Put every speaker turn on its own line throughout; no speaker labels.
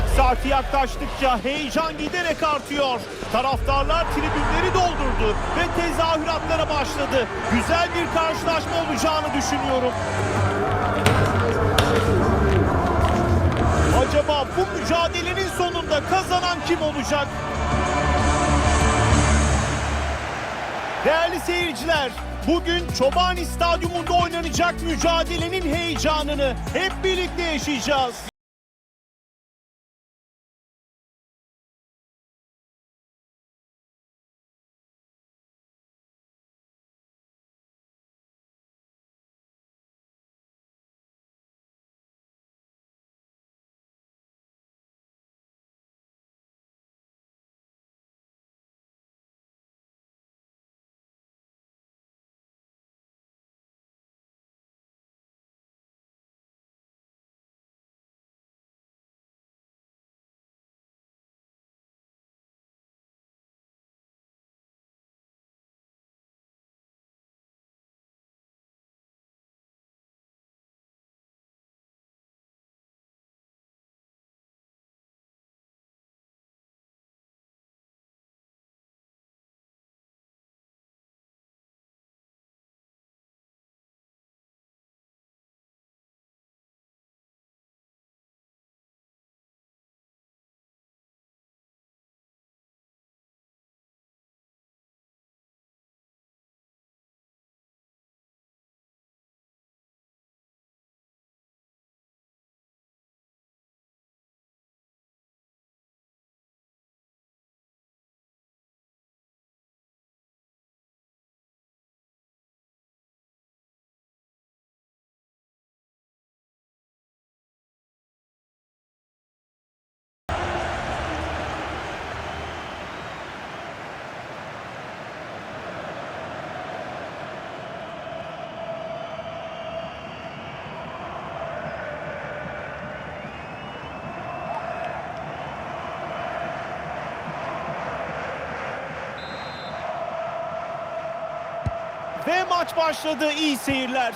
Maç saati yaklaştıkça heyecan giderek artıyor. Taraftarlar tribünleri doldurdu ve tezahüratlara başladı. Güzel bir karşılaşma olacağını düşünüyorum. Acaba bu mücadelenin sonunda kazanan kim olacak? Değerli seyirciler, bugün Çobani Stadyumunda oynanacak mücadelenin heyecanını hep birlikte yaşayacağız. Ve maç başladı. İyi seyirler.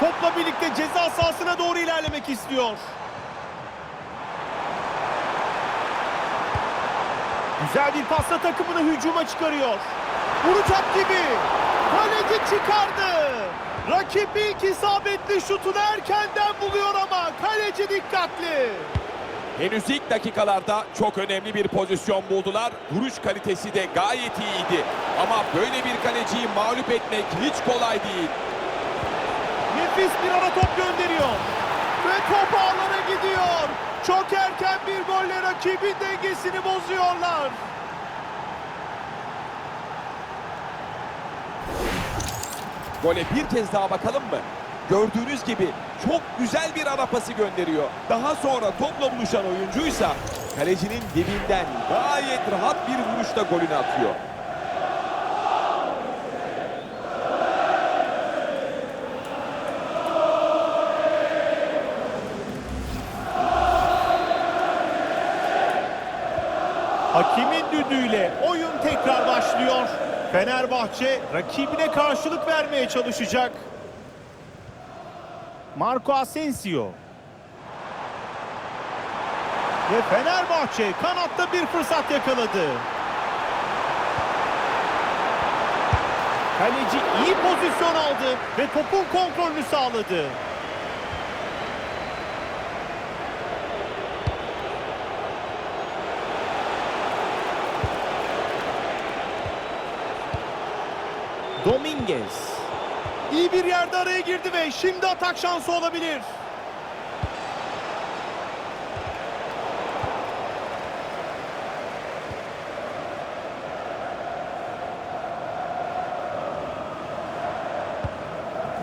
Topla birlikte ceza sahasına doğru ilerlemek istiyor. Güzel bir pasla takımını hücuma çıkarıyor. Vuracak gibi. Kaleci çıkardı. Rakip ilk isabetli şutunu erkenden buluyor ama kaleci dikkatli.
Henüz ilk dakikalarda çok önemli bir pozisyon buldular. Vuruş kalitesi de gayet iyiydi. Ama böyle bir kaleciyi mağlup etmek hiç kolay değil.
Nefis bir ara top gönderiyor. Ve top ağlara gidiyor. Çok erken bir golle rakibin dengesini bozuyorlar.
Gole bir kez daha bakalım mı? Gördüğünüz gibi çok güzel bir ara pası gönderiyor. Daha sonra topla buluşan oyuncuysa kalecinin dibinden gayet rahat bir vuruşla golünü atıyor.
Hakimin düdüğüyle oyun tekrar başlıyor. Fenerbahçe rakibine karşılık vermeye çalışacak. Marco Asensio. Ve Fenerbahçe kanatta bir fırsat yakaladı. Kaleci iyi pozisyon aldı ve topun kontrolünü sağladı. Dominguez. İyi bir yerde araya girdi ve şimdi atak şansı olabilir.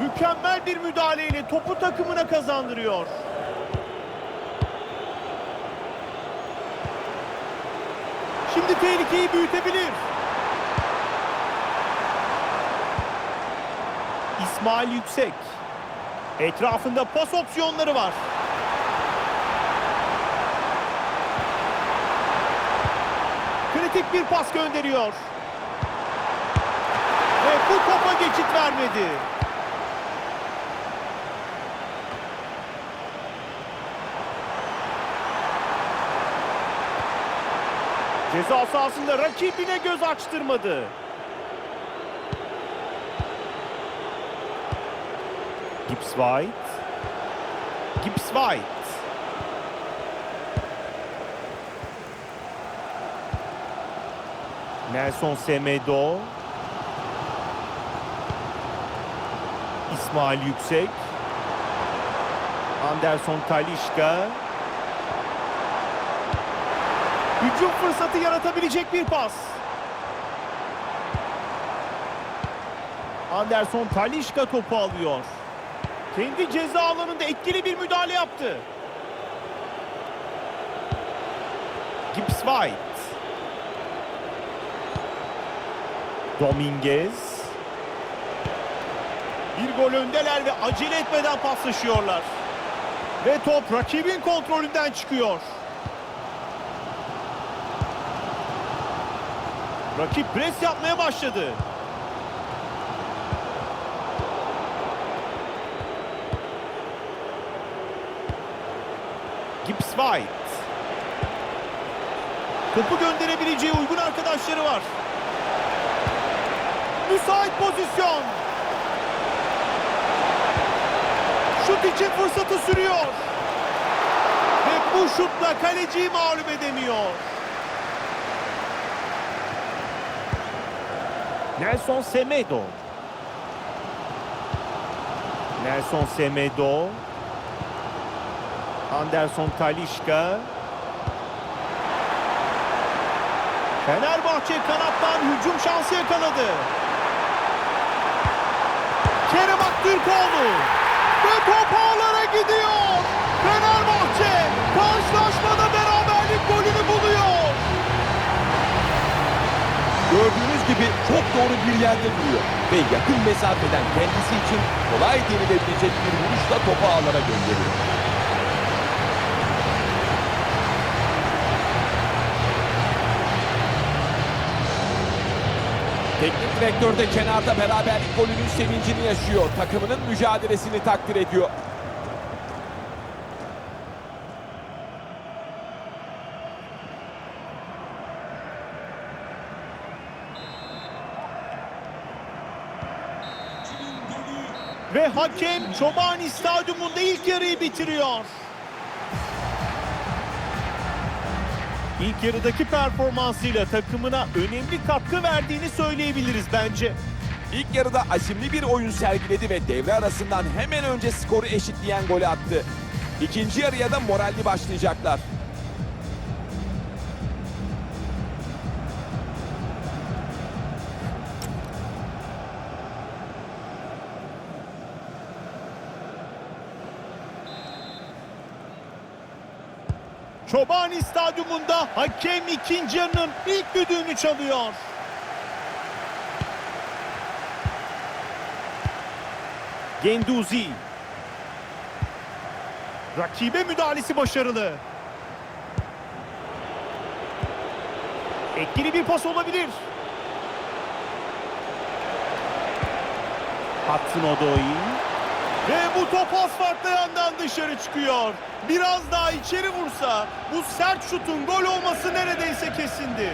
Mükemmel bir müdahaleyle topu takımına kazandırıyor. Şimdi tehlikeyi büyütebilir. İsmail Yüksek. Etrafında pas opsiyonları var. Kritik bir pas gönderiyor. Ve bu topa geçit vermedi. Ceza sahasında rakibine göz açtırmadı. Gibbs White. Gibbs White. Nelson Semedo. İsmail Yüksek. Anderson Talişka. Hücum fırsatı yaratabilecek bir pas. Anderson Talişka topu alıyor. Kendi ceza alanında etkili bir müdahale yaptı. Gibbs White. Dominguez. Bir gol öndeler ve acele etmeden paslaşıyorlar. Ve top rakibin kontrolünden çıkıyor. Rakip pres yapmaya başladı. Gibbs White. Topu gönderebileceği uygun arkadaşları var. Müsait pozisyon. Şut için fırsatı sürüyor. Ve bu şutla kaleciyi mağlup edemiyor. Nelson Semedo. Nelson Semedo. Anderson Talişka. Fenerbahçe kanattan hücum şansı yakaladı. Kerem Aktürkoğlu. Ve top ağlara gidiyor. Fenerbahçe karşılaşmada beraberlik golünü buluyor.
Gördüğünüz gibi çok doğru bir yerde duruyor. Ve yakın mesafeden kendisi için kolay denilebilecek bir vuruşla topu ağlara gönderiyor. Teknik direktör de kenarda beraberlik golünün sevincini yaşıyor. Takımının mücadelesini takdir ediyor.
Ve hakem Çobani Stadyumunda ilk yarıyı bitiriyor. İlk yarıdaki performansıyla takımına önemli katkı verdiğini söyleyebiliriz bence.
İlk yarıda azimli bir oyun sergiledi ve devre arasından hemen önce skoru eşitleyen golü attı. İkinci yarıya da moralli başlayacaklar.
Çobani Stadyumunda hakem ikinci yarının ilk düdüğünü çalıyor. Genduzi. Rakibe müdahalesi başarılı. Etkili bir pas olabilir. Hudson Odoi. Ve bu top asfaltlı yandan dışarı çıkıyor. Biraz daha içeri vursa bu sert şutun gol olması neredeyse kesindi.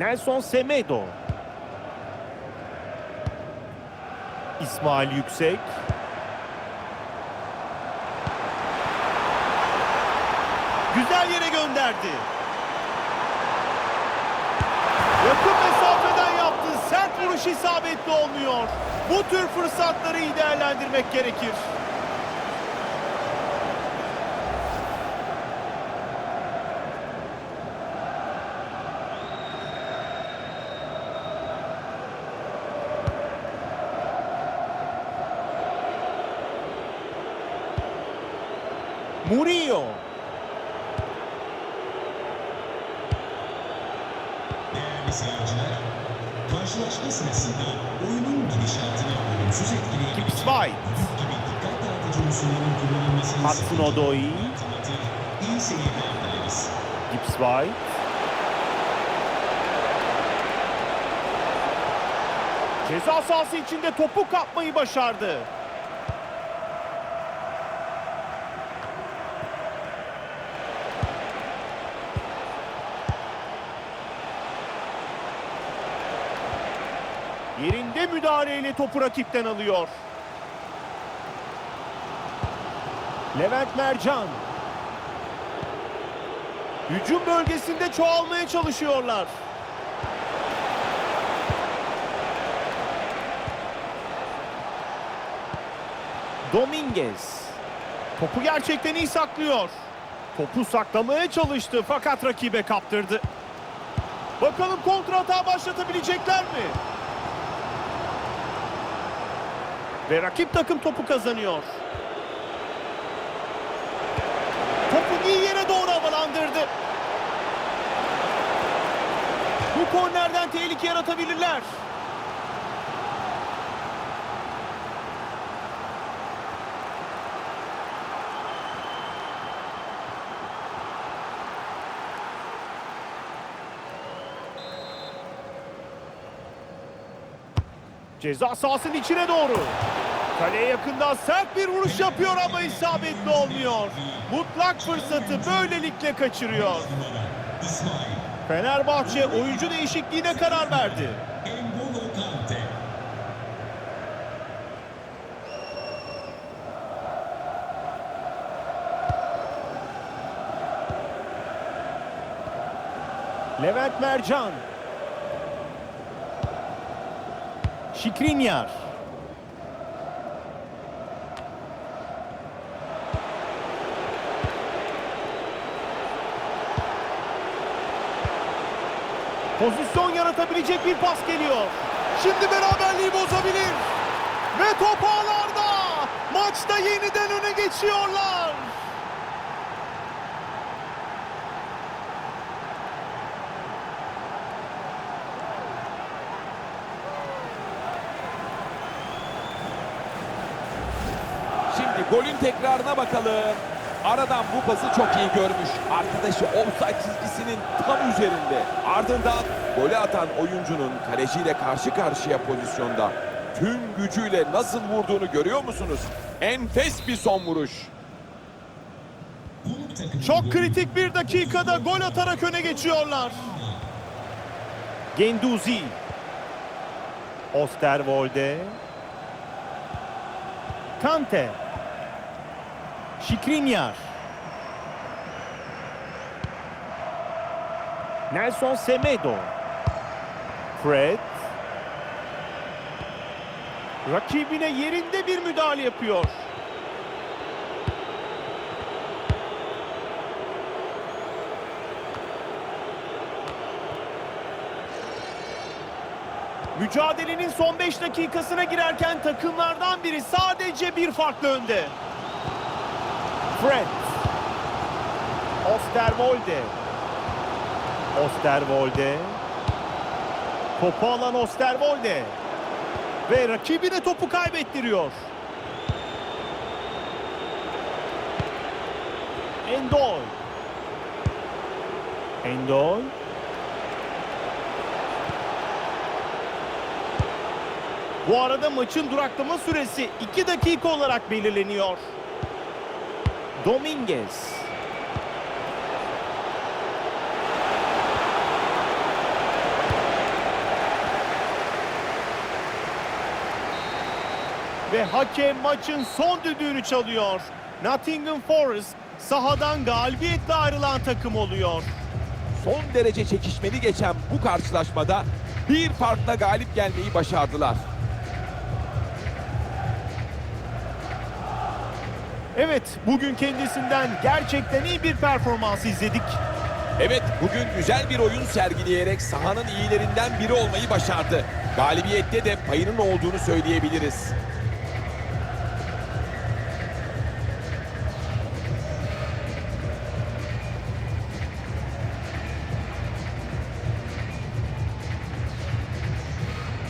Nelson Semedo. İsmail Yüksek. Güzel yere gönderdi. Yakın mesafeden yaptığı sert vuruş isabetli olmuyor. Bu tür fırsatları iyi değerlendirmek gerekir. Murillo.
Değerli seyirciler, karşılaşma sırasında oyunun gidişatını olumsuz etkileyebilecek büyük gibi dikkat dağıtıcı unsurların kullanılmasını
Hudson Odoi.
İyi seyirler dileriz.
Gibbs White. Ceza sahası içinde topu kapmayı başardı. Yerinde müdahaleyle topu rakipten alıyor. Levent Mercan. Hücum bölgesinde çoğalmaya çalışıyorlar. Dominguez. Topu gerçekten iyi saklıyor. Topu saklamaya çalıştı fakat rakibe kaptırdı. Bakalım kontra hata başlatabilecekler mi? Ve rakip takım topu kazanıyor. Topu iyi yere doğru havalandırdı. Bu kornerden tehlike yaratabilirler. Ceza sahasının içine doğru. Kaleye yakından sert bir vuruş yapıyor ama isabetli olmuyor. Mutlak fırsatı böylelikle kaçırıyor. Fenerbahçe oyuncu değişikliğine karar verdi. Levent Mercan. Şikrinyar. Pozisyon yaratabilecek bir pas geliyor. Şimdi beraberliği bozabilir. Ve top ağlarda. Maçta yeniden öne geçiyorlar.
Şimdi golün tekrarına bakalım. Aradan bu pası çok iyi görmüş. Arkadaşı offside çizgisinin tam üzerinde. Ardından golü atan oyuncunun kaleciyle karşı karşıya pozisyonda tüm gücüyle nasıl vurduğunu görüyor musunuz? Enfes bir son vuruş.
Konuk takımı
Çok kritik bir dakikada gol atarak öne geçiyorlar. Genduzi. Osterwolde. Kante. Şikrinyar. Nelson Semedo. Fred. Rakibine yerinde bir müdahale yapıyor. Mücadelenin son 5 dakikasına girerken takımlardan biri sadece bir farklı önde. Fred. Osterwolde. Osterwolde. Topu alan Osterwolde. Ve rakibine topu kaybettiriyor. Endoy. Endoy. Bu arada maçın duraklama süresi 2 dakika olarak belirleniyor. Dominguez. Ve hakem maçın son düdüğünü çalıyor. Nottingham Forest sahadan galibiyetle ayrılan takım oluyor.
Son derece çekişmeli geçen bu karşılaşmada bir farkla galip gelmeyi başardılar.
Evet, bugün kendisinden gerçekten iyi bir performans izledik.
Evet bugün güzel bir oyun sergileyerek sahanın iyilerinden biri olmayı başardı. Galibiyette de payının olduğunu söyleyebiliriz.